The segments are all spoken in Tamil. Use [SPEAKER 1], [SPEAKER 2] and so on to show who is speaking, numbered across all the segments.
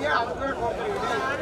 [SPEAKER 1] Yeah, I'm good.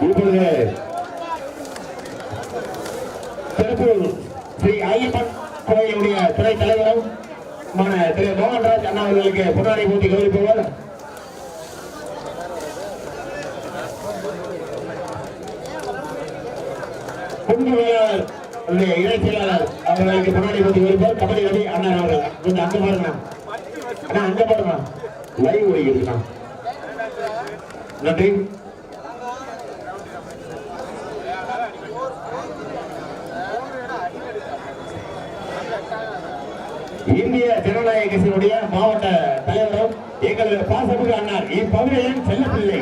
[SPEAKER 2] இப்பொழுது திருப்பூர் ஸ்ரீ ஐயப்பன் கோயிலுடைய துறை தலைவரும் திரு மோகன்ராஜ் அண்ணா அவர்களுக்கு பொன்னாடை பூட்டி கௌரிப்பவர் குடும்ப வேளாளர் அவருடைய இணைச் செயலாளர் அவர்களுக்கு பொன்னாடை பூட்டி கௌரவிப்பவர் கபடி ரவி அண்ணா அவர்கள். கொஞ்சம் அங்க பாருங்க. அண்ணா அங்க பாருங்க. லைவ் ஓடிக்கிறதுண்ணா நன்றி. இந்திய ஜனநாயக கட்சியினுடைய மாவட்ட தலைவரும் எங்களது பாசமிகு அண்ணார் இப்பகுதியின் செல்லப்பிள்ளை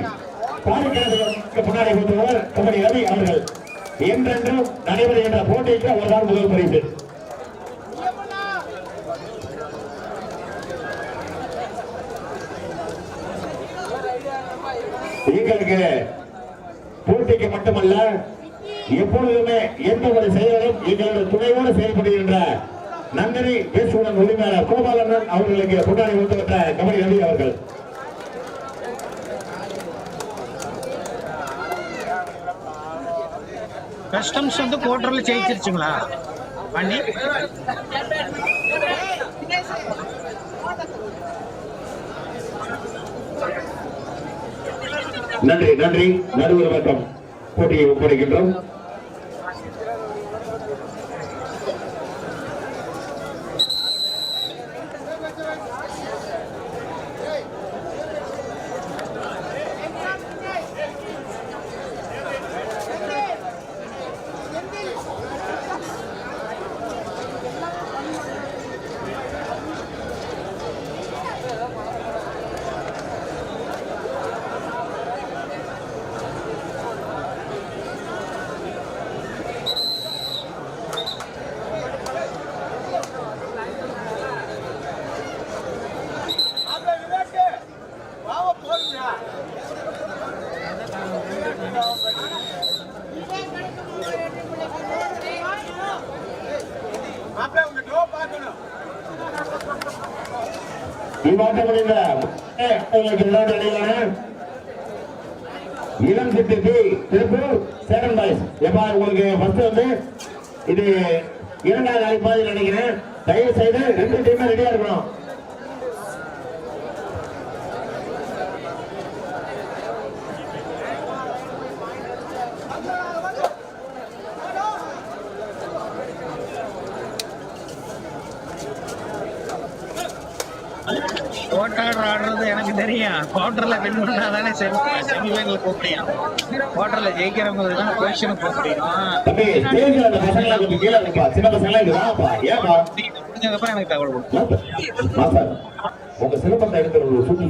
[SPEAKER 2] பாரிக்கிறதுக்கு முன்னாடி கொடுத்தவர் கபடி ரவி அவர்கள். என்றென்றும் நடைபெறுகின்ற போட்டிக்கு அவர்தான் முதல் பரிசு. எங்களுக்கு போட்டிக்கு மட்டுமல்ல எப்பொழுதுமே எந்த ஒரு செயலும் எங்களோட துணையோடு செயல்படுகின்ற நந்தினி பேசுவதன் உரிமையாளர் கோபாலண்ணன் அவர்களுக்கு கொண்டாடி கொடுத்துவிட்ட கபடி ரவி அவர்கள்
[SPEAKER 3] கஸ்டம்ஸ் வந்து கோட்டரில் ஜெயிச்சிருச்சுங்களா? வண்டி
[SPEAKER 2] நன்றி நன்றி. நடுவர் வட்டம் போட்டியை ஒப்படைக்கின்றோம். இவ்வாட்டம் முடிந்த அவர்களுக்கு இளம் சிட்டிக்கு பி திருப்பூர் சேரன் பாய்ஸ் எப்பா உங்களுக்கு ஃபர்ஸ்ட் வந்து இது இரண்டாவது அழைப்பாதில் நினைக்கிறேன் தயவு செய்து ரெண்டு டீமே ரெடியா இருக்கணும்
[SPEAKER 3] கோட்டர்ல வின் பண்ணாதானே செமி செமிஃபைனல் போக முடியும் கோட்டர்ல ஜெயிக்கிறவங்களுக்கு தான் பொசிஷனுக்கு போக முடியும். முடிஞ்சதுக்கப்புறம் எனக்கு தகவல் கொடுக்கும்
[SPEAKER 2] உங்க சிலம்பத்தை எடுக்கிற ஒரு சுற்றி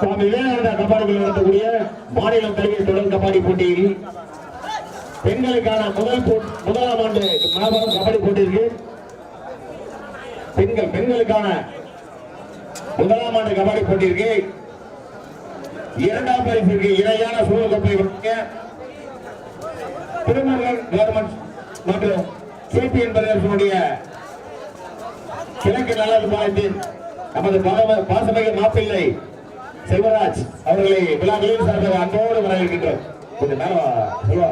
[SPEAKER 2] சுவாமி விவேகானந்தா கபாடிகள் நடத்தக்கூடிய மாநிலம் தலைமை தொடர் கபாடி போட்டியில் பெண்களுக்கான முதல் முதலாம் ஆண்டு மாபெரும் கபடி போட்டியிருக்கு. பெண்கள் பெண்களுக்கான முதலாம் ஆண்டு கபாடி போட்டியிருக்கு. இரண்டாம் பரிசுக்கு இணையான சூழல் கப்பை வழங்கிய திருமங்கல் கவர்மெண்ட் மற்றும் சிபிஎன் பிரதேசனுடைய கிழக்கு நலன் பாலத்தின் நமது பாரம- பாசமிகு மாப்பிள்ளை செல்வராஜ் அவர்களை விழாக்களின் சார்பாக அன்போடு வரவேற்கின்றோம். கொஞ்சம் நேரம் வா, செல்வா.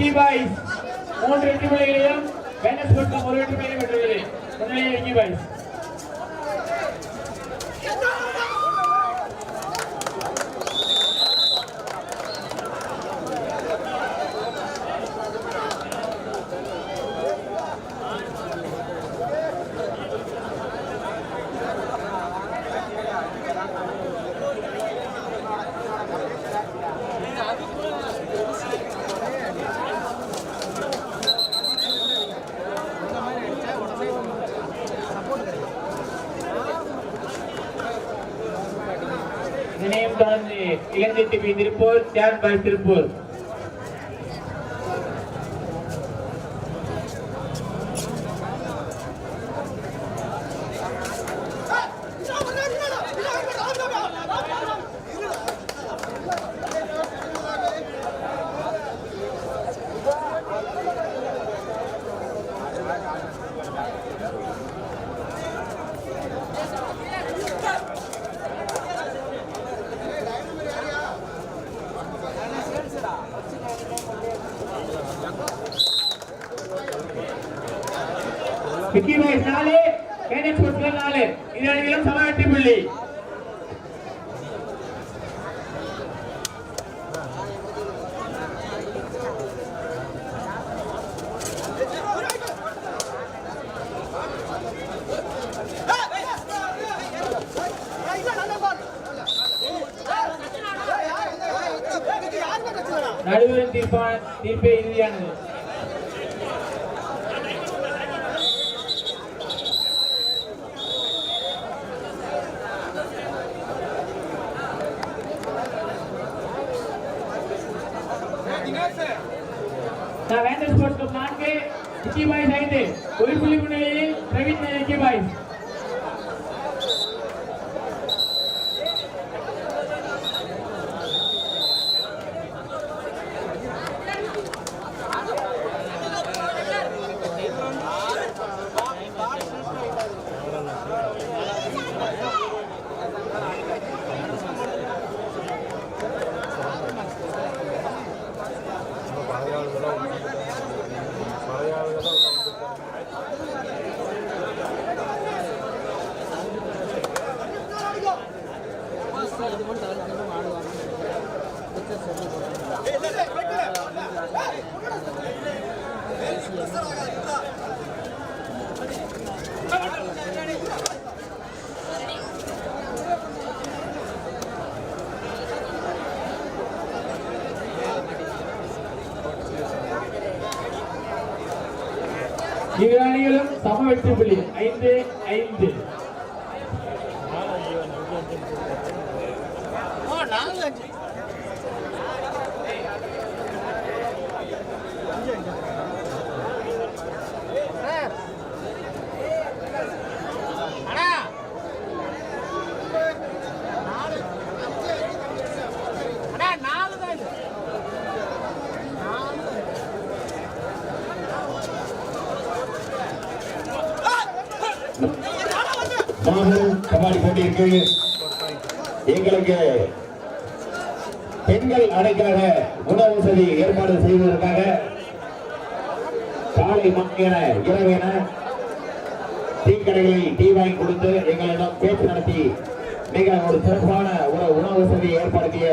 [SPEAKER 1] விக்கி பாய்ஸ் மூன்று வெற்றி புள்ளிகளையும் வேண்டஸ் ஸ்போர்ட்ஸ் ஒரு வெற்றி புள்ளியும் பெற்றுள்ளது முன்னிலையில் விக்கி பாய்ஸ் நினைவு தொடர்ந்து இலங்கை டிவி திருப்பூர் தியான் திருப்பூர். ടീമാണ് ടീം പേ ഇനിയാണിത് வெற்றி புள்ளி ஐந்து ஐந்து
[SPEAKER 2] மகளிர் கபாடி போட்டியிற்கு எங்களுக்கு பெண்கள் அடைக்காக உணவு வசதி ஏற்பாடு செய்வதற்காக காலை மக்கள் இரவென டீக்கடைகளில் டீ வாங்கி கொடுத்து எங்களிடம் பேச்சு நடத்தி மிக ஒரு சிறப்பான ஒரு உணவு வசதி ஏற்படுத்திய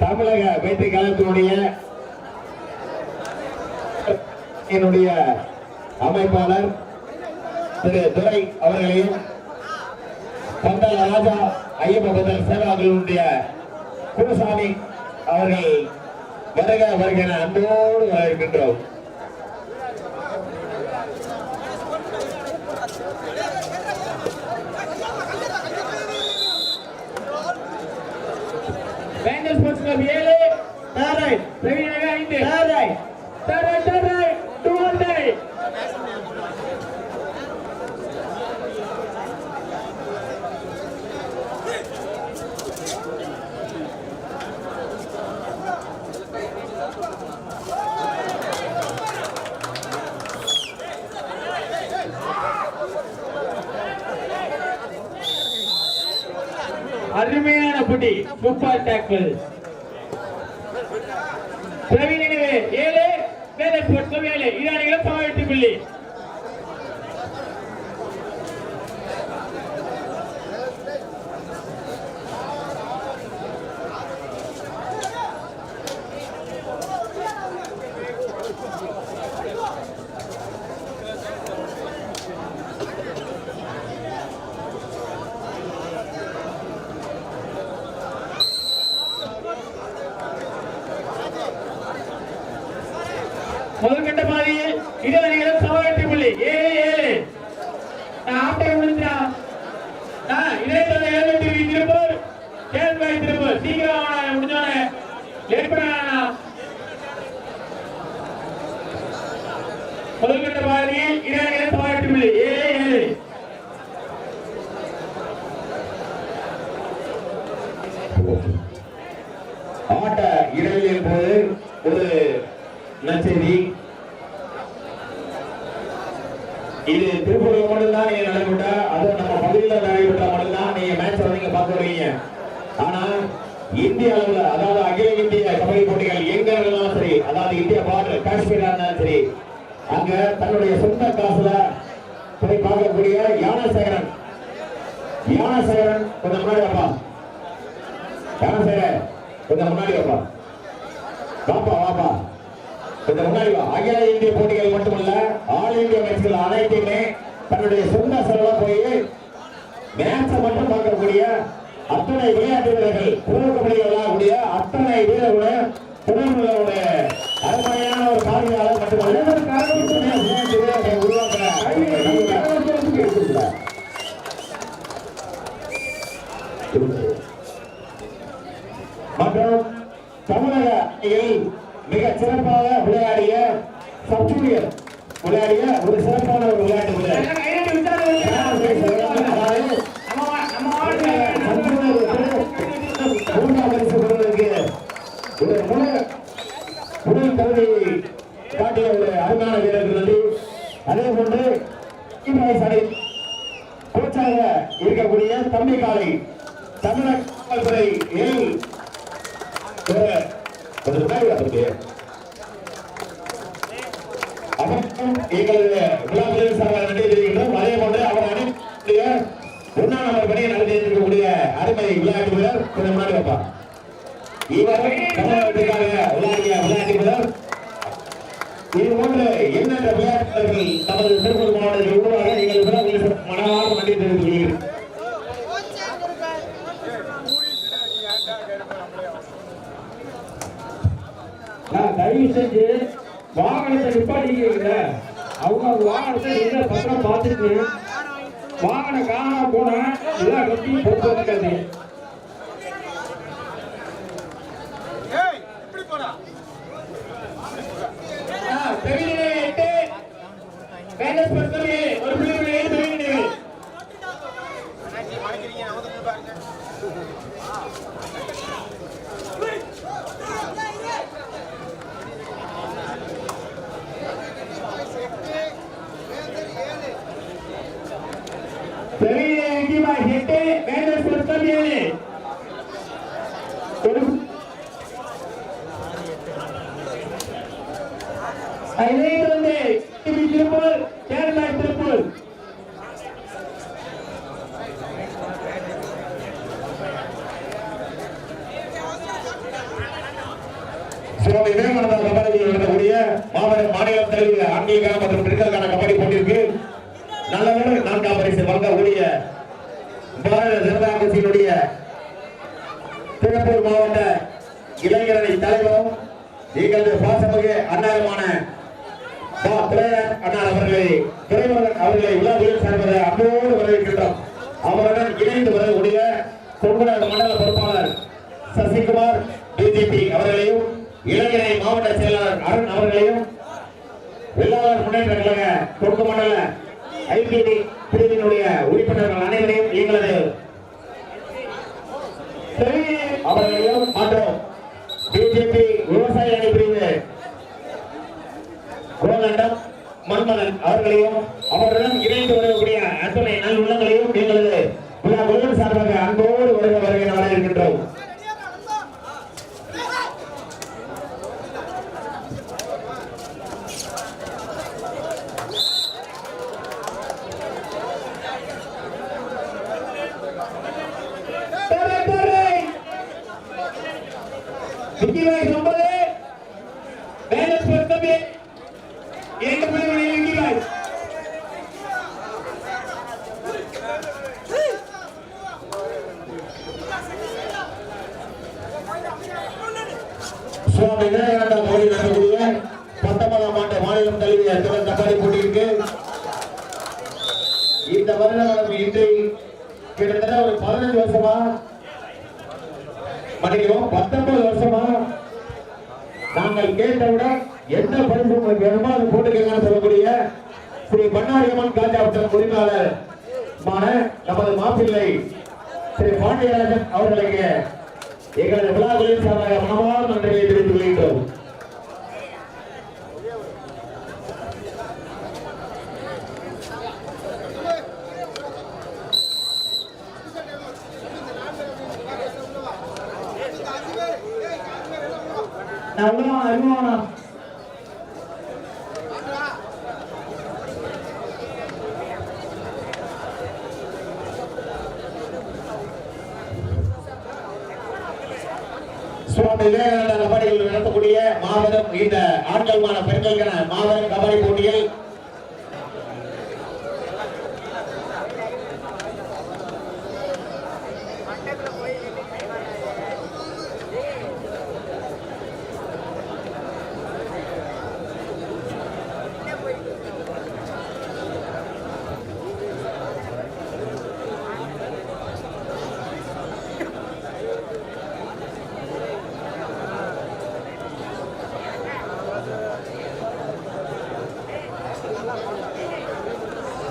[SPEAKER 2] தமிழக வேட்டை கழகத்தினுடைய என்னுடைய அமைப்பாளர் திரு துரை அவர்களையும் பந்தல ராஜா ஐயப்ப பந்தல் சேவாக்களுடைய குருசாமி அவர்கள் வருக வருக அன்போடு வரவேற்கின்றோம்.
[SPEAKER 1] வேண்டல் ஸ்போர்ட்ஸ் கிளப் ஏழு பிரவீன் நகர் ஐந்து. தேர்ட் ரைட் தேர்ட் அருமையான புடி சூப்பர் டேக்கிள் பிரவீன் நினைவு ஏழு வேலை ஸ்போர்ட்ஸ் ஏழு இரானிகளும் பாவெட்டு புள்ளி முதல்கட்ட பாதியில் இடைவெளிகளும் சமவெட்டு புள்ளி ஏழு ஏழு நான் ஆட்டை முடிஞ்சா நான் இடைத்தொடர் ஏழு திருப்பூர் கேள்வி திருப்பூர் சீக்கிரம் வாடா, முடிஞ்சோடனே லேட் பண்ண வேணாம். முதல்கட்ட பாதியில் இடைவெளிகளும் சமவெட்டு புள்ளி ஏழு ஏழு.
[SPEAKER 2] ஆட்ட இடைவெளியின் போது ஒரு நற்செய்தி இது திருப்பூர்ல மட்டும்தான் நீங்க நடைபெற்றா அதுவும் நம்ம பகுதியில நடைபெற்றா மட்டும்தான் நீங்க மேட்ச் நீங்க பார்க்க வருவீங்க. ஆனா இந்திய அளவுல அதாவது அகில இந்திய கபடி போட்டிகள் எங்க இருந்தாலும் சரி அதாவது இந்திய பார்டர் காஷ்மீரா இருந்தாலும் சரி அங்க தன்னுடைய சொந்த காசுல போய் பார்க்கக்கூடிய யானசேகரன் யானசேகரன் கொஞ்சம் முன்னாடி அப்பா யானசேகரன் கொஞ்சம் முன்னாடி அப்பா வாப்பா வாப்பா. கொஞ்சம் முன்னாடி வா. அகில இந்திய போட்டிகள் மட்டுமல்ல ஆல் இந்திய மேட்ச்கள் அனைத்தையுமே தன்னுடைய சொந்த செலவா போய் மேட்சை மட்டும் பார்க்கக்கூடிய அத்தனை விளையாட்டு வீரர்கள் புறவு கபடி விளையாடக்கூடிய அத்தனை வீரர்களுடைய துணைமுறையோட அருமையான ஒரு பார்வையாளர் உருவாக்குற மற்றும் தமிழக அணியில் மிக சிறப்பாக விளையாடிய சப்ஜூனியர் விளையாடிய ஒரு சிறப்பான ஒரு விளையாட்டு வீரர்
[SPEAKER 1] எல்லாம் கையெழுத்து விட்டாரு.
[SPEAKER 2] அதாவது
[SPEAKER 1] நம்ம வா- நம்ம ஆடுற
[SPEAKER 2] மூன்றாம் பரிசு பெறுவதற்கு ஒரு முழு முதல் தகுதியை காட்டிய ஒரு அருமையான வீரர்கள் நன்றி அதே போன்று இப்ராஹிம் அணி கோச்சாக இருக்கக்கூடிய தம்பி காலை தமிழக காவல்துறை எல் ஒரு கொஞ்சம் முன்னாடி வந்திருக்கு அவருக்கும் எங்களது விழாக்களில் சார்பாக நன்றி அதே போன்று அவர் அணியுடைய ஒன்னாம் நம்பர் பணியை அருமை விளையாட்டு வீரர் கொஞ்சம் முன்னாடி வைப்பா. இவர் தமிழகத்திற்காக விளையாடிய விளையாட்டு வீரர். இது போன்று எண்ணற்ற விளையாட்டுகள் நமது திருப்பூர் மாவட்டத்தில் உருவாக எங்கள் விழாக்களில் நன்றி தெரிவித்துக் கொள்கிறேன்.
[SPEAKER 1] நான் தயவு செஞ்சு வாகனத்தை நிப்பாட்டிக்கிறீங்க அவங்க அவங்க வாகனத்தை நீங்க பத்திரம் பார்த்துருக்கேன் வாகனம் காணாம போனா எல்லாம் கட்டி பொறுப்பு இருக்காது பிரவீனே எட்டு வேண்டஸ் பத்தமே ஒரு பிள்ளை பிரவீனே பிரவீனே எட்டிமா எட்டு வேண்டஸ் பத்தமே ஒரு அதிலிருந்து டிவி திருப்பூர் கேரளா திருப்பூர்
[SPEAKER 2] சுவாமி விவேகானந்தா கபடியில் நடக்கக்கூடிய மாபெரும் மாநிலம் தழுவிய ஆங்கிலிக்கான மற்றும் பெண்களுக்கான கபடி போட்டியிருக்கு நல்ல நான்காம் பரிசு வழங்கக்கூடிய பாரத ஜனதா கட்சியினுடைய திருப்பூர் மாவட்ட இளைஞரணி தலைவரும் எங்களது பாசமிகு அன்னாரமான பா. அவர்களை திரைமகன் அவர்களை உலகில் சார்பதை அன்போடு வரவேற்கின்றோம் அவருடன் இணைந்து வரக்கூடிய கொங்குநாடு மண்டல பொறுப்பாளர் சசிகுமார் பிஜேபி அவர்களையும் இளைஞரை மாவட்ட செயலாளர் அருண் அவர்களையும் வெள்ளாளர் முன்னேற்ற கழக கொங்கு மண்டல ஐபிடி பிரிவினுடைய உறுப்பினர்கள் அனைவரையும் எங்களது அவர்களையும் மாற்றோம் பிஜேபி விவசாய அணி பிரிவு. கோலண்டம் மன்மதன் அவர்களையும் அவருடன் இணைந்து வரக்கூடிய அத்தனை நல் உள்ளங்களையும் எங்களது விழா குழுவின் சார்பாக அன்போடு வருக வருகை நாட இருக்கின்றோம்
[SPEAKER 1] தரை, தரை. விக்கி பாய் ஒன்பது பேலன்ஸ் பொறுத்தமே இரண்டு புள்ளி மணி விக்கி பாய்
[SPEAKER 2] சுவாமி விவேகானந்தா மோடி நடத்தக்கூடிய பத்தொன்பதாம் ஆண்டு மாநிலம் தழுவிய தொடர் கபாடி போட்டியிருக்கு இந்த வருடம் இன்று கிட்டத்தட்ட ஒரு பதினஞ்சு வருஷமா மன்னிக்கவும் பத்தொன்பது வருஷமா நாங்கள் கேட்டவுடன் என்ன பரிசு உங்களுக்கு வேணுமோ அதை போட்டுக்கங்கன்னு சொல்லக்கூடிய ஸ்ரீ பண்ணாரியம்மன் காஞ்சாபுரம் உரிமையாளர் மான நமது மாப்பிள்ளை ஸ்ரீ பாண்டியராஜன் அவர்களுக்கு எங்களது விழாக்களின் சார்பாக மனமார்ந்த நன்றியை தெரிவித்துக் கொள்கின்றோம்
[SPEAKER 1] நான் உள்ள அறிமுகம்
[SPEAKER 2] சுவாமி விவேகானந்தா கபடிகள் நடத்தக்கூடிய மாபெரும் இந்த ஆண்களுமான பெண்களுக்கான மாபெரும் கபடி போட்டியில்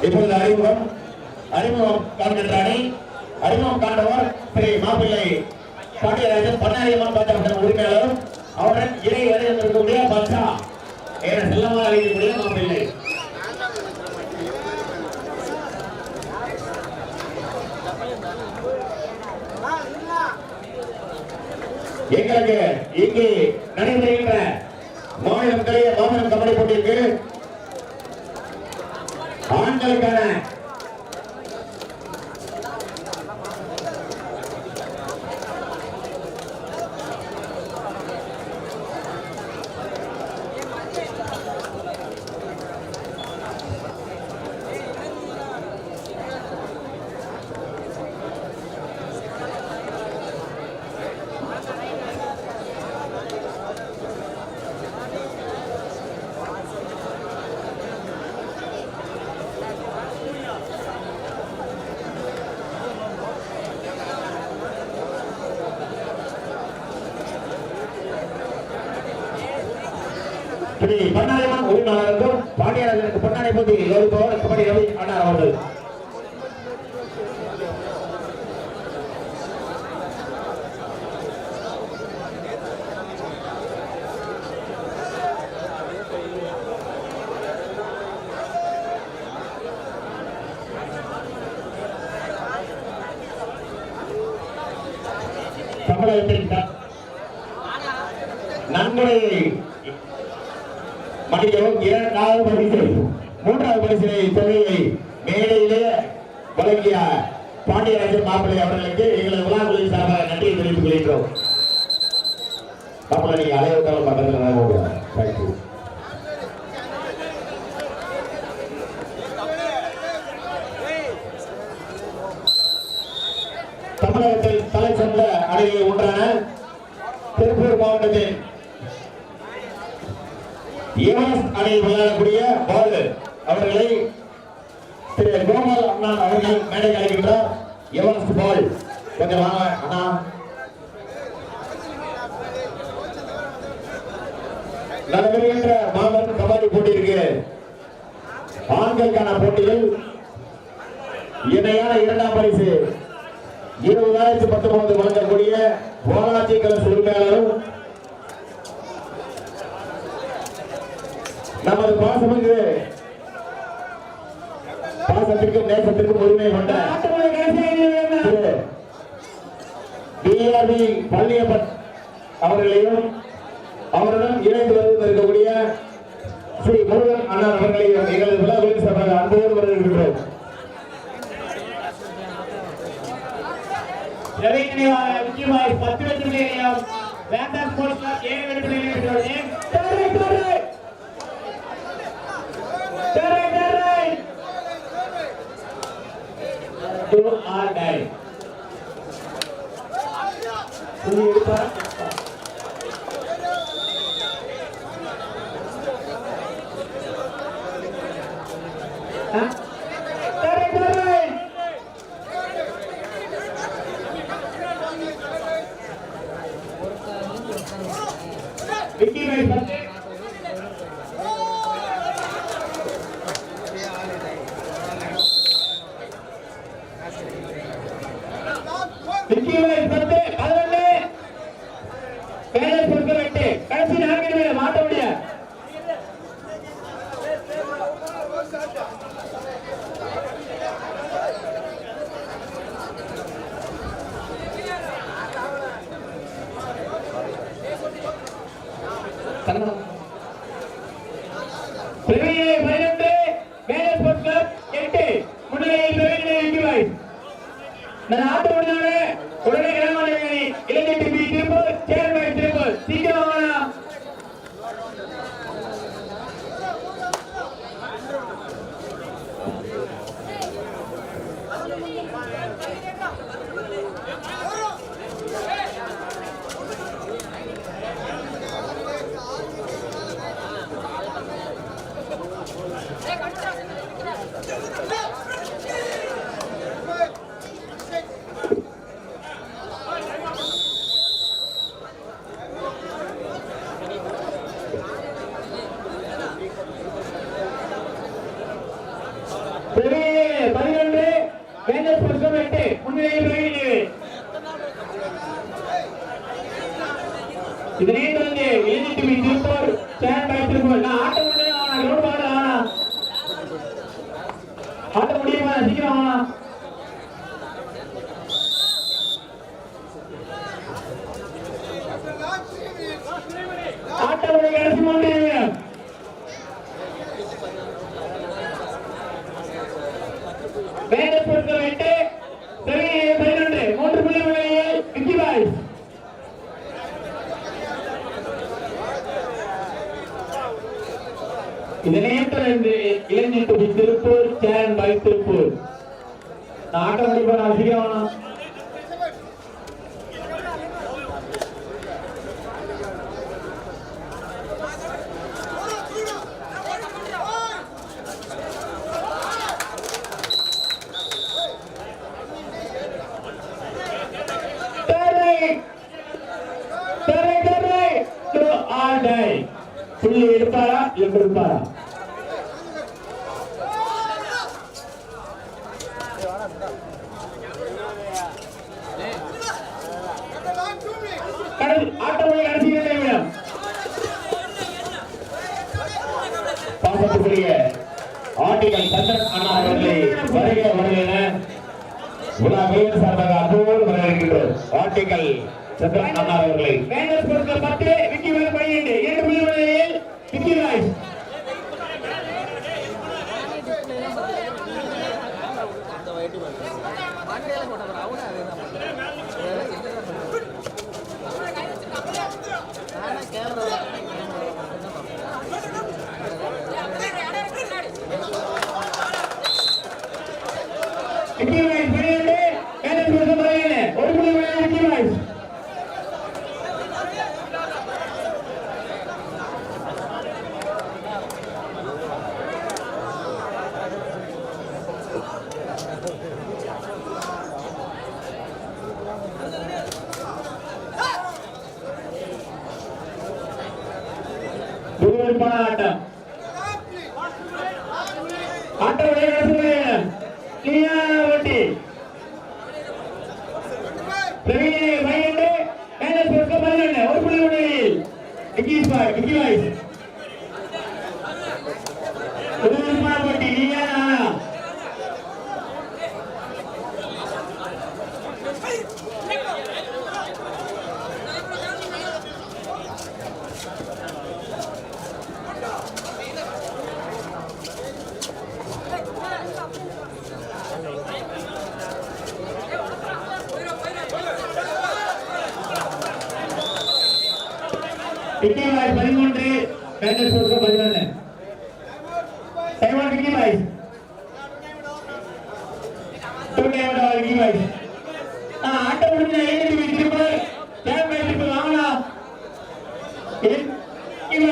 [SPEAKER 2] இப்பொழுது அறிமுகம் அறிமுகம் காண்கின்ற அணி அறிமுகம் காண்டவர் ஸ்ரீ மாப்பிள்ளை பாண்டியராஜன் பண்ணாரியம்மன் பாஜக உரிமையாளரும் அவருடன் இறை வருகை இருக்கக்கூடிய பச்சா என செல்லமாக அழைக்கக்கூடிய மாப்பிள்ளை. எங்களுக்கு இங்கே நடைபெறுகின்ற மாநிலம் கலைய மாநிலம் கபடி போட்டிக்கு ஆண்களுக்கான ஸ்ரீ பண்ணாரியம்மன் உரிமையாளருக்கும் பாண்டியராஜனுக்கு பொன்னாடை போட்டி கௌரவ கபடி ரவி அண்ணார் அவர்கள். தமிழகத்தின் த- ஆகியோர் இரண்டாவது பரிசு மூன்றாவது பரிசினை தொகையை மேடையிலே வழங்கிய பாண்டியராஜன் மாப்பிள்ளை அவர்களுக்கு எங்களது விழாக்குழுவின் சார்பாக நன்றியை தெரிவித்துக் கொள்கின்றோம். மாப்பிள்ளை நீங்க அலைவத்தாலும் பக்கத்துல தான் கூப்பிடுவாங்க தேங்க்யூ தமிழகத்தில் தலை சிறந்த அணிகளில் ஒன்றான திருப்பூர் மாவட்டத்தில் ஈவாஸ் அணியில் விளையாடக்கூடிய பாலு அவர்களை திரு கோபால் அண்ணா அவர்கள் மேடை அழைக்கின்றார் ஈவாஸ் பால் கொஞ்சம் வாங்க அண்ணா நடைபெறுகின்ற மாபெரும் கபடி போட்டியிருக்கு ஆண்களுக்கான போட்டியில் இணையான இரண்டாம் பரிசு இருபதாயிரத்தி பத்தொன்பது வழங்கக்கூடிய போராட்சி கலசு உரிமையாளரும் நமது பாசமிகு பாசத்திற்கும் நேசத்திற்கும் உரிமை கொண்ட திரு பிஆர்பி பழனியப்பன் அவர்களையும் அவருடன் இணைந்து இருக்கக்கூடிய ஸ்ரீ முருகன் அண்ணன் அவர்களையும் எங்களது விழாவில் சார்பாக அன்போடு வரவேற்கின்றோம்.
[SPEAKER 1] ரவிக்கு முக்கியமாக பத்து வெற்றி நிலையம் வேண்டாம் ஸ்போர்ட்ஸ் கிளப் ஏழு வெற்றி நிலையம் டு ஆர் டை புள்ளி எடுப்பா தரை தரை விக்கி பாய் பத்து விக்கி பாய் பத்து பதினொன்று பேரர் பொறுக்க வெட்டு கடைசி நான்கு நிமிடம் மாட்ட முடியாது பிரவீனை ಇದರಿಂದ ಏನಿಟ್ಟು எடுப்பாரா இல்லை இருப்பாரா கடைசி
[SPEAKER 2] பாசத்துக்குரிய ஆண்டிகள் சந்திரன் அண்ணா அவர்களை வருக சார்பாக அன்போடு வரவேற்கின்றோம். ஆண்டிகள் சந்திரன் அண்ணா அவர்களை.
[SPEAKER 1] பத்து விக்கி பன்னிரண்டு இரண்டு மையண்டு ஒரு புள்ளி ஒன்று கிக்கி பாய் கிக்கி வாய்ஸ்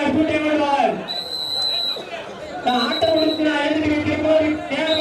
[SPEAKER 1] கூட்டி விடுவார் ஆட்டம் முடித்தினா எழுதி
[SPEAKER 2] கோரி தேவை